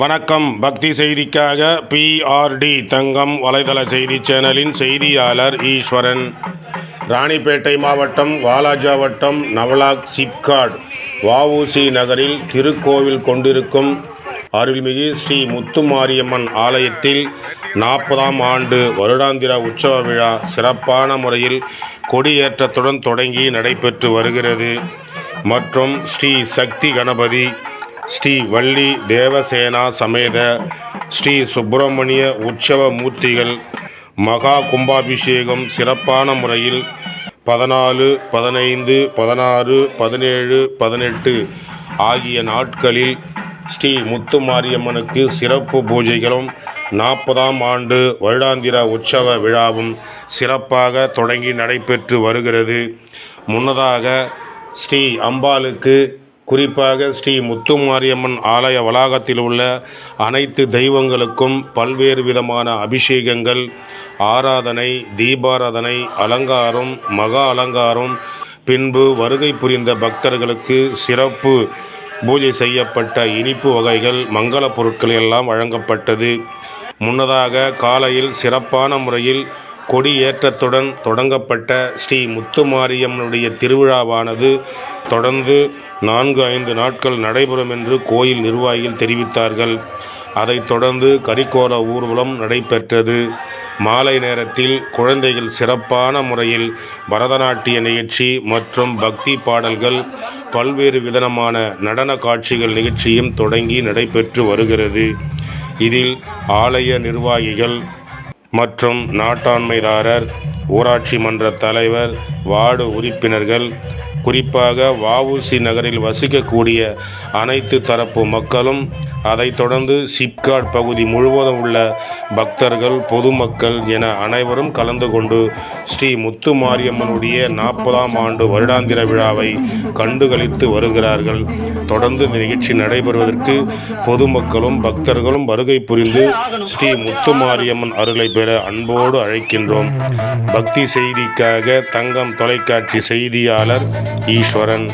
வணக்கம். பக்தி செய்திக்காக பிஆர்டி தங்கம் வலைதள செய்தி சேனலின் செய்தியாளர் ஈஸ்வரன். ராணிப்பேட்டை மாவட்டம் வாலாஜா வட்டம் நவலாக் சிப்காட் வஉசி நகரில் திருக்கோவில் கொண்டிருக்கும் அருள்மிகு ஸ்ரீ முத்துமாரியம்மன் ஆலயத்தில் நாற்பதாம் ஆண்டு வருடாந்திர உற்சவ விழா சிறப்பான முறையில் கொடியேற்றத்துடன் தொடங்கி நடைபெற்று வருகிறது. மற்றும் ஸ்ரீ சக்தி கணபதி ஸ்ரீ வள்ளி தேவசேனா சமேத ஸ்ரீ சுப்பிரமணிய உற்சவ மூர்த்திகள் மகா கும்பாபிஷேகம் சிறப்பான முறையில் பதினாலு பதினைந்து பதினாறு பதினேழு பதினெட்டு ஆகிய நாட்களில் ஸ்ரீ முத்துமாரியம்மனுக்கு சிறப்பு பூஜைகளும் நாற்பதாம் ஆண்டு வருடாந்திர உற்சவ விழாவும் சிறப்பாக தொடங்கி நடைபெற்று வருகிறது. முன்னதாக ஸ்ரீ அம்பாளுக்கு குறிப்பாக ஸ்ரீ முத்துமாரியம்மன் ஆலய வளாகத்தில் உள்ள அனைத்து தெய்வங்களுக்கும் பல்வேறு விதமான அபிஷேகங்கள் ஆராதனை தீபாராதனை அலங்காரம் மகா அலங்காரம் பின்பு வருகை புரிந்த பக்தர்களுக்கு சிறப்பு பூஜை செய்யப்பட்ட இனிப்பு வகைகள் மங்கள பொருட்கள் எல்லாம் வழங்கப்பட்டது. முன்னதாக காலையில் சிறப்பான முறையில் கொடியேற்றத்துடன் தொடங்கப்பட்ட ஸ்ரீ முத்துமாரியம்மனுடைய திருவிழாவானது தொடர்ந்து நான்கு ஐந்து நாட்கள் நடைபெறும் என்று கோயில் நிர்வாகிகள் தெரிவித்தார்கள். அதைத் தொடர்ந்து கரிக்கோல ஊர்வலம் நடைபெற்றது. மாலை நேரத்தில் குழந்தைகள் சிறப்பான முறையில் பரதநாட்டிய நிகழ்ச்சி மற்றும் பக்தி பாடல்கள் பல்வேறு விதமான நடன காட்சிகள் நிகழ்ச்சியும் தொடங்கி நடைபெற்று வருகிறது. இதில் ஆலய நிர்வாகிகள் மற்றும் நாட்டாண்மைதாரர் ஊராட்சி மன்ற தலைவர் வார்டு உறுப்பினர்கள் குறிப்பாக வஉசி நகரில் வசிக்கக்கூடிய அனைத்து தரப்பு மக்களும் அதைத் தொடர்ந்து சிப்காட் பகுதி முழுவதும் உள்ள பக்தர்கள் பொதுமக்கள் என அனைவரும் கலந்து கொண்டு ஸ்ரீ முத்துமாரியம்மனுடைய நாற்பதாம் ஆண்டு வருடாந்திர விழாவை கண்டுகளித்து வருகிறார்கள். தொடர்ந்து இந்த நிகழ்ச்சி நடைபெறுவதற்கு பொதுமக்களும் பக்தர்களும் வருகை புரிந்து ஸ்ரீ முத்துமாரியம்மன் அருளை பெற அன்போடு அழைக்கின்றோம். பக்தி செய்திக்காக தங்கம் தொலைக்காட்சி செய்தியாளர் ஈஸ்வரன்